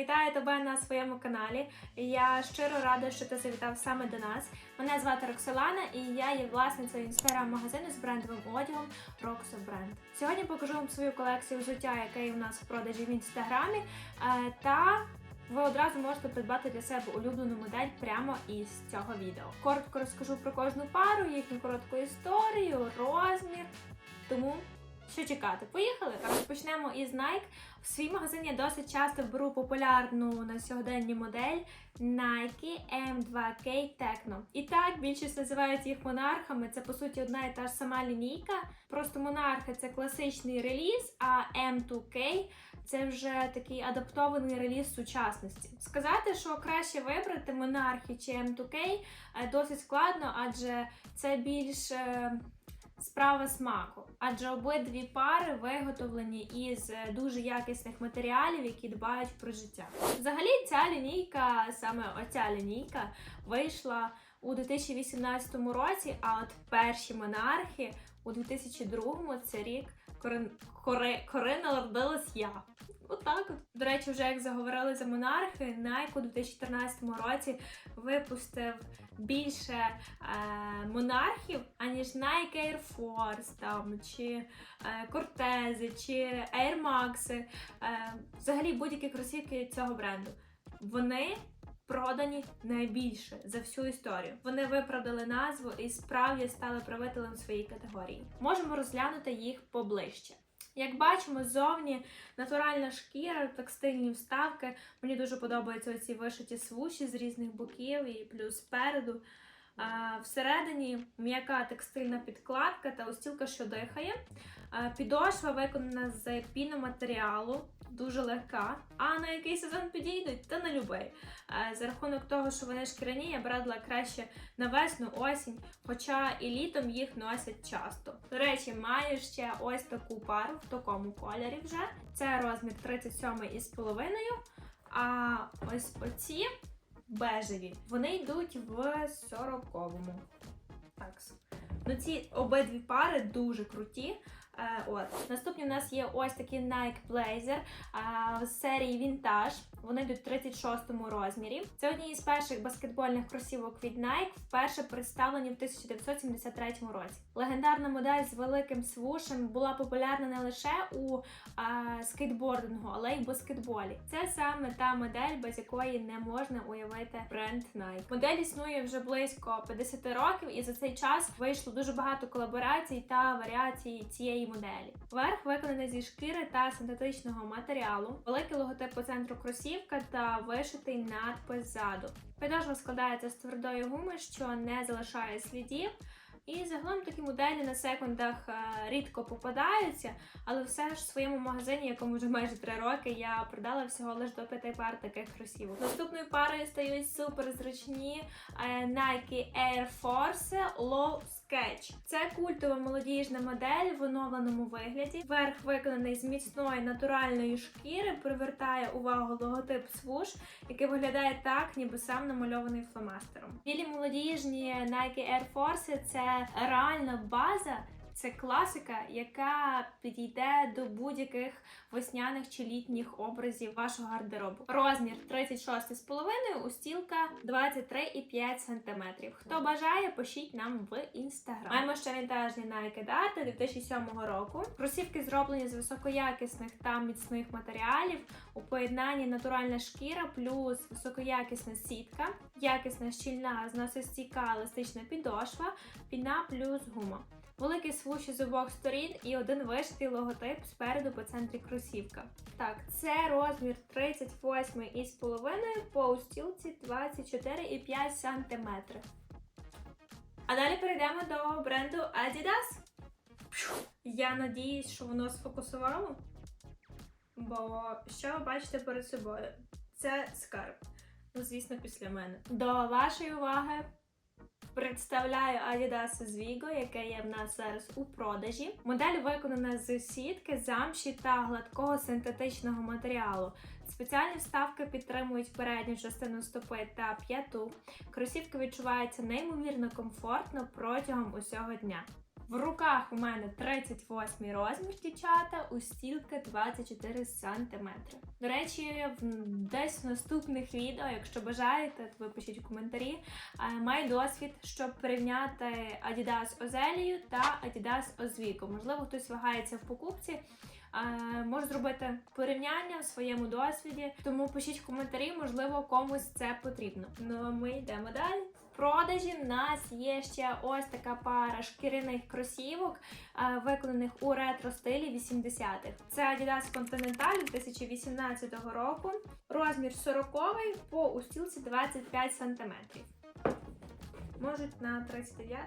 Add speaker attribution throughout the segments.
Speaker 1: Вітаю тебе на своєму каналі. Я щиро рада, що ти завітав саме до нас. Мене звати Роксолана і я є власницею інстаграм-магазину з брендовим одягом Roxo Brand. Сьогодні покажу вам свою колекцію взуття, яке є у нас в продажі в інстаграмі. е, Та ви одразу можете придбати для себе улюблену модель прямо із цього відео. Коротко розкажу про кожну пару, їхню коротку історію, розмір. Тому що чекати? Поїхали! Розпочнемо із Nike. В свій магазин я досить часто беру популярну на сьогодення модель Nike M2K Techno. І так більшість називають їх монархами. Це по суті одна і та ж сама лінійка. Просто монархи це класичний реліз, а M2K це вже такий адаптований реліз сучасності. Сказати, що краще вибрати монархи чи M2K е, досить складно, адже це більш е, справа смаку. Адже обидві пари виготовлені із е, дуже якісних матеріалів, які дбають про життя. Взагалі, ця лінійка, саме оця лінійка, вийшла у 2018 році, а от перші монархи у 2002 це рік, коли, народилась я. Отак от. До речі, вже як заговорили за монархи, Nike у 2014 році випустив більше е, монархів, аніж Nike Air Force там, чи е, Кортези, чи Air Max. Е, взагалі будь-які кросівки цього бренду. Вони продані найбільше за всю історію. Вони виправдали назву і справді стали правителем своєї категорії. Можемо розглянути їх поближче. Як бачимо, ззовні натуральна шкіра, текстильні вставки. Мені дуже подобаються оці вишиті свуші з різних боків і плюс спереду. Всередині м'яка текстильна підкладка та устілка, що дихає. Підошва виконана з піноматеріалу, дуже легка. А на який сезон підійдуть, та на любий. За рахунок того, що вони шкіряні, я б радила краще на весну, осінь, хоча і літом їх носять часто. До речі, маю ще ось таку пару в такому кольорі вже. Це розмір 37 із половиною. А ось оці бежеві. Вони йдуть в 40-му. Так. Ну, ці обидві пари дуже круті. Е, от. Наступні у нас є ось такі Nike Blazer з серії Vintage. Вони йдуть в 36 розмірі. Це одні із перших баскетбольних кросівок від Nike, вперше представлені в 1973 році. Легендарна модель з великим свушем була популярна не лише у е, скейтбордингу, але й в баскетболі. Це саме та модель, без якої не можна уявити бренд Nike. Модель існує вже близько 50 років, і за цей час вийшло дуже багато колаборацій та варіацій цієї моделі. Верх виконаний зі шкіри та синтетичного матеріалу, великий логотип по центру кросівка та вишитий надпис ззаду. Підошва складається з твердої гуми, що не залишає слідів. І загалом такі моделі на секундах е, рідко попадаються, але все ж в своєму магазині, якому вже майже 3 роки, я продала всього лише до 5 пар таких кросівок. Наступною парою стають супер зручні е, Nike Air Force Low Sketch. Це культова молодіжна модель в оновленому вигляді. Верх виконаний з міцної натуральної шкіри, привертає увагу логотип свуш, який виглядає так, ніби сам намальований фломастером. Білі молодіжні Nike Air Force – це реальна база. Це класика, яка підійде до будь-яких весняних чи літніх образів вашого гардеробу. Розмір 36,5, устілка 23,5 см. Хто бажає, пишіть нам в інстаграм. Маємо ще вінтажні Nike Data 2007 року. Кросівки зроблені з високоякісних та міцних матеріалів. У поєднанні натуральна шкіра плюс високоякісна сітка, якісна щільна зносостійка еластична підошва, піна плюс гума. Великий свуші з обох сторін і один вишитий логотип спереду по центрі кросівка. Так, це розмір 38 із половиною по устілці 24,5 см. А далі перейдемо до бренду Adidas. Я надіюсь, що воно сфокусувало. Бо що ви бачите перед собою? Це скарб. Ну, звісно, після мене. До вашої уваги Представляю Adidas Zvigo, яке є в нас зараз у продажі. Модель виконана з сітки, замші та гладкого синтетичного матеріалу. Спеціальні вставки підтримують передню частину стопи та п'яту. Кросівки відчуваються неймовірно комфортно протягом усього дня. В руках у мене 38 розмір, дівчата, у стілки 24 см. До речі, десь в наступних відео, якщо бажаєте, то ви пишіть коментарі. е, Маю досвід, щоб порівняти Adidas Озелію та Adidas Озвіку. Можливо, хтось вагається в покупці. Е, Можу зробити порівняння в своєму досвіді, тому пишіть в коментарі, можливо, комусь це потрібно. Ну а ми йдемо далі. Продажі в нас є ще ось така пара шкіряних кросівок, е, виконаних у ретро стилі 80-х. Це Adidas Continental 2018 року. Розмір 40 по устілці 25 см. Можуть на 39,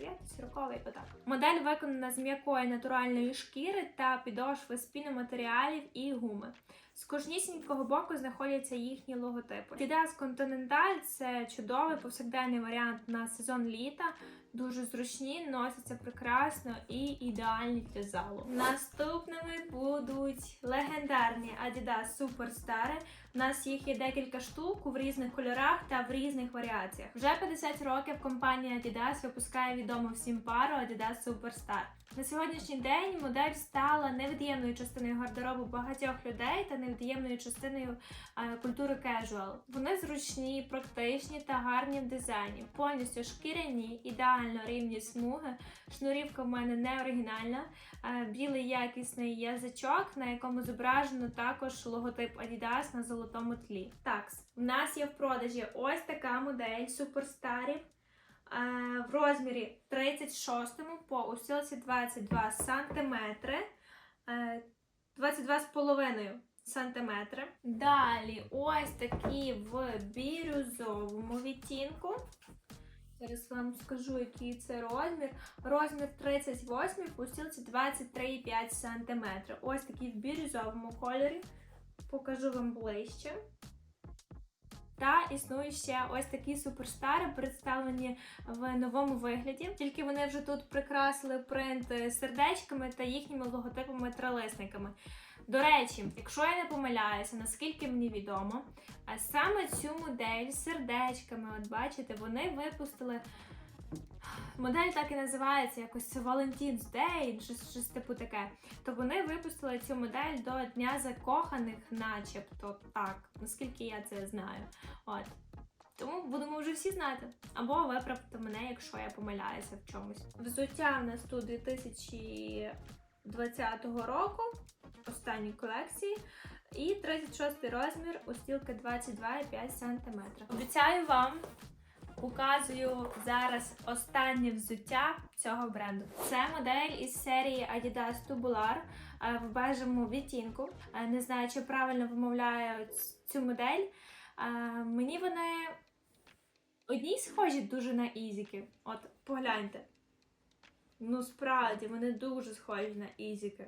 Speaker 1: 39, 40, отак. Модель виконана з м'якої натуральної шкіри та підошви з піноматеріалів і гуми. З кожнісінького боку знаходяться їхні логотипи. Adidas Continental – це чудовий повсякденний варіант на сезон літа. Дуже зручні, носяться прекрасно і ідеальні для залу. Наступними будуть легендарні Adidas Superstar. У нас їх є декілька штук в різних кольорах та в різних варіаціях. Вже 50 років компанія Adidas випускає відому всім пару Adidas Superstar. На сьогоднішній день модель стала невід'ємною частиною гардеробу багатьох людей та невід'ємною частиною е, культури casual. Вони зручні, практичні та гарні в дизайні, повністю шкіряні, ідеально рівні смуги. Шнурівка в мене не оригінальна, е, білий якісний язичок, на якому зображено також логотип Adidas на золотому тлі. Так, в нас є в продажі ось така модель Суперстарів. Е, в розмірі 36 по усілці 22 см, 22,5 см. Далі ось такі в бірюзовому відтінку. Зараз вам скажу, який це розмір. Розмір 38 по стілці 23,5 см. Ось такий в бірюзовому кольорі. Покажу вам ближче. Та існують ще ось такі суперстари, представлені в новому вигляді. Тільки вони вже тут прикрасили принт сердечками та їхніми логотипами тралисниками. До речі, якщо я не помиляюся, наскільки мені відомо, а саме цю модель з сердечками, от бачите, вони випустили. Модель так і називається якось Valentine's Day, щось, щось типу таке. То вони випустили цю модель до Дня закоханих, начебто так, наскільки я це знаю. От. Тому будемо вже всі знати. Або виправте мене, якщо я помиляюся в чомусь. Взуття в нас тут 2020 року, останні колекції. І 36 розмір, устілка 22,5 см. Обіцяю вам, показую зараз останнє взуття цього бренду. Це модель із серії Adidas Tubular е, в бежевому відтінку. Е, Не знаю, чи правильно вимовляю цю модель. Е, Мені вони одні схожі дуже на ізіки. От погляньте. Ну, справді, вони дуже схожі на ізіки.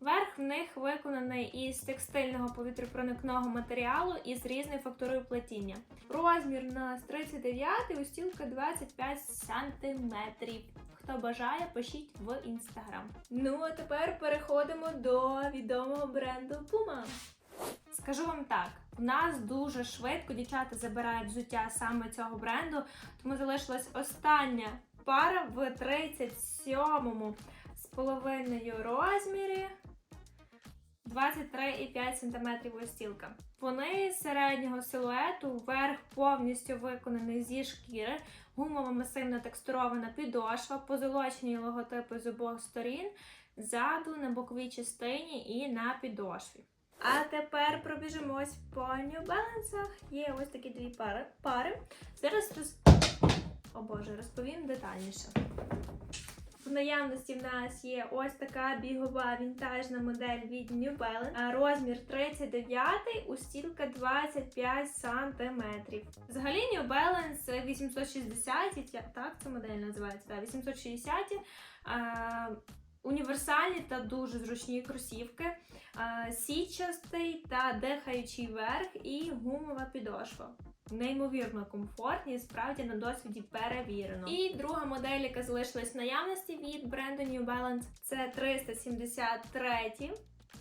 Speaker 1: Верх в них виконаний із текстильного повітряпроникного матеріалу і з різною фактурою плетіння. Розмір у нас 39 устілка 25 см. Хто бажає, пишіть в інстаграм. Ну а тепер переходимо до відомого бренду Puma. Скажу вам так, в нас дуже швидко дівчата забирають взуття саме цього бренду, тому залишилась остання пара в 37-му з половиною розмірі. 23,5 см остілка. Вони середнього силуету, верх повністю виконаний зі шкіри, гумова масивно текстурована підошва, позолочені логотипи з обох сторін, ззаду на боковій частині і на підошві. А тепер пробіжимось по New. Є ось такі дві пари. пари. Зараз роз... О Боже, розповім детальніше. В наявності в нас є ось така бігова вінтажна модель від New Balance. Розмір 39, устілка 25 см. Взагалі New Balance 860, так ця модель називається, так, 860. А, Універсальні та дуже зручні кросівки, а, сітчастий та дихаючий верх і гумова підошва. Неймовірно комфортні, справді на досвіді перевірено. І друга модель, яка залишилась в наявності від бренду New Balance, це 373.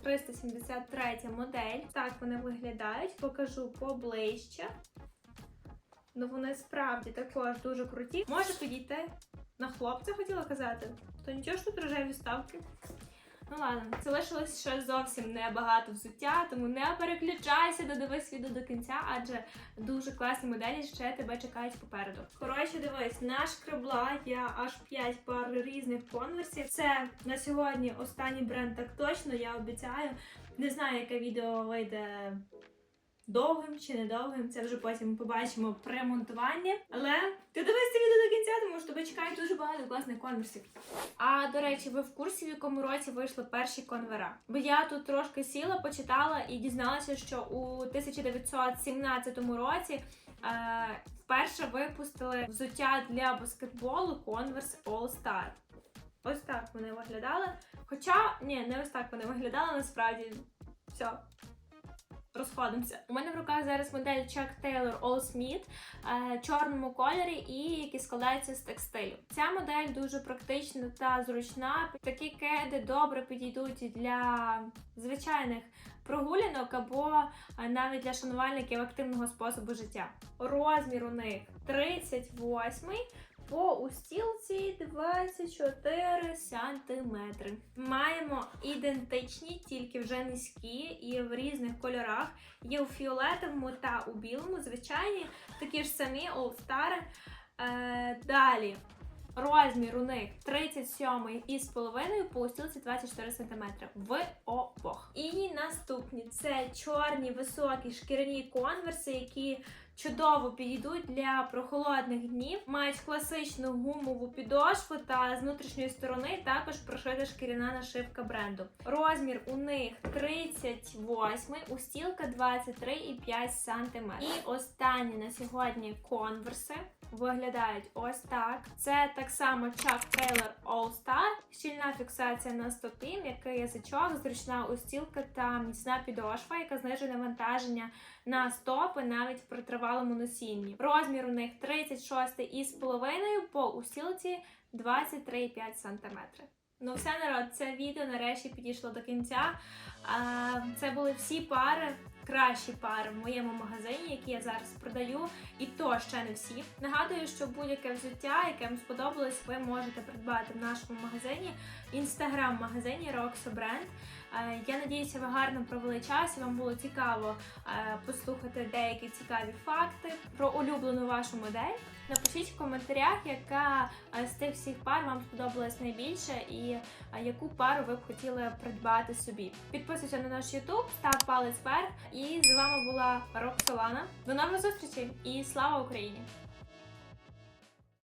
Speaker 1: 373 модель. Так вони виглядають. Покажу поближче. Ну вони справді також дуже круті. Може підійти на хлопця хотіла казати, то нічого ж тут рожеві ставки. Ну ладно, це лишилось ще зовсім небагато взуття, тому не переключайся, додивись відео до кінця, адже дуже класні моделі ще тебе чекають попереду. Коротше, дивись, наш крабла я аж 5 пар різних конверсів. Це на сьогодні останній бренд так точно, я обіцяю. Не знаю, яке відео вийде довгим чи недовгим. Це вже потім побачимо при монтуванні. Але ти дивись це відео до кінця, тому що тебе чекає дуже багато класних конверсів. А до речі, ви в курсі, в якому році вийшли перші конвера? Бо я тут трошки сіла, почитала і дізналася, що у 1917 році е, вперше випустили взуття для баскетболу Converse All Star. Ось так вони виглядали. Хоча, ні, не ось так вони виглядали насправді. Все. Розходимося. У мене в руках зараз модель Chuck Taylor All Smith е, чорному кольорі і які складаються з текстилю. Ця модель дуже практична та зручна. Такі кеди добре підійдуть для звичайних прогулянок або е, навіть для шанувальників активного способу життя. Розмір у них 38 по устілці 24 сантиметри. Маємо ідентичні, тільки вже низькі і в різних кольорах. Є у фіолетовому та у білому, звичайні, такі ж самі Star. Е, далі. Розмір у них 37 із половиною по устілці 24 см в обох. І наступні це чорні високі шкіряні конверси, які чудово підійдуть для прохолодних днів. Мають класичну гумову підошву та з внутрішньої сторони також прошита шкіряна нашивка бренду. Розмір у них 38, устілка 23,5 см. І останні на сьогодні конверси виглядають ось так. Це так само Chuck Taylor All Star, щільна фіксація на стопі, м'який язичок, зручна устілка та міцна підошва, яка знижує навантаження на стопи навіть при тривалому носінні. Розмір у них 36 із половиною по устілці 23,5 см. Ну, все народ, це відео нарешті підійшло до кінця. Це були всі пари, кращі пари в моєму магазині, які я зараз продаю, і то ще не всі. Нагадую, що будь-яке взуття, яке вам сподобалось, ви можете придбати в нашому магазині, інстаграм-магазині Roxo Brand. Е, Я надіюся, ви гарно провели час і вам було цікаво е, послухати деякі цікаві факти про улюблену вашу модель. Напишіть в коментарях, яка е, з тих всіх пар вам сподобалась найбільше і яку пару ви б хотіли придбати собі. Підписуйся на наш YouTube, став палець вверх. І з вами була Роксолана. До нових зустрічей і слава Україні!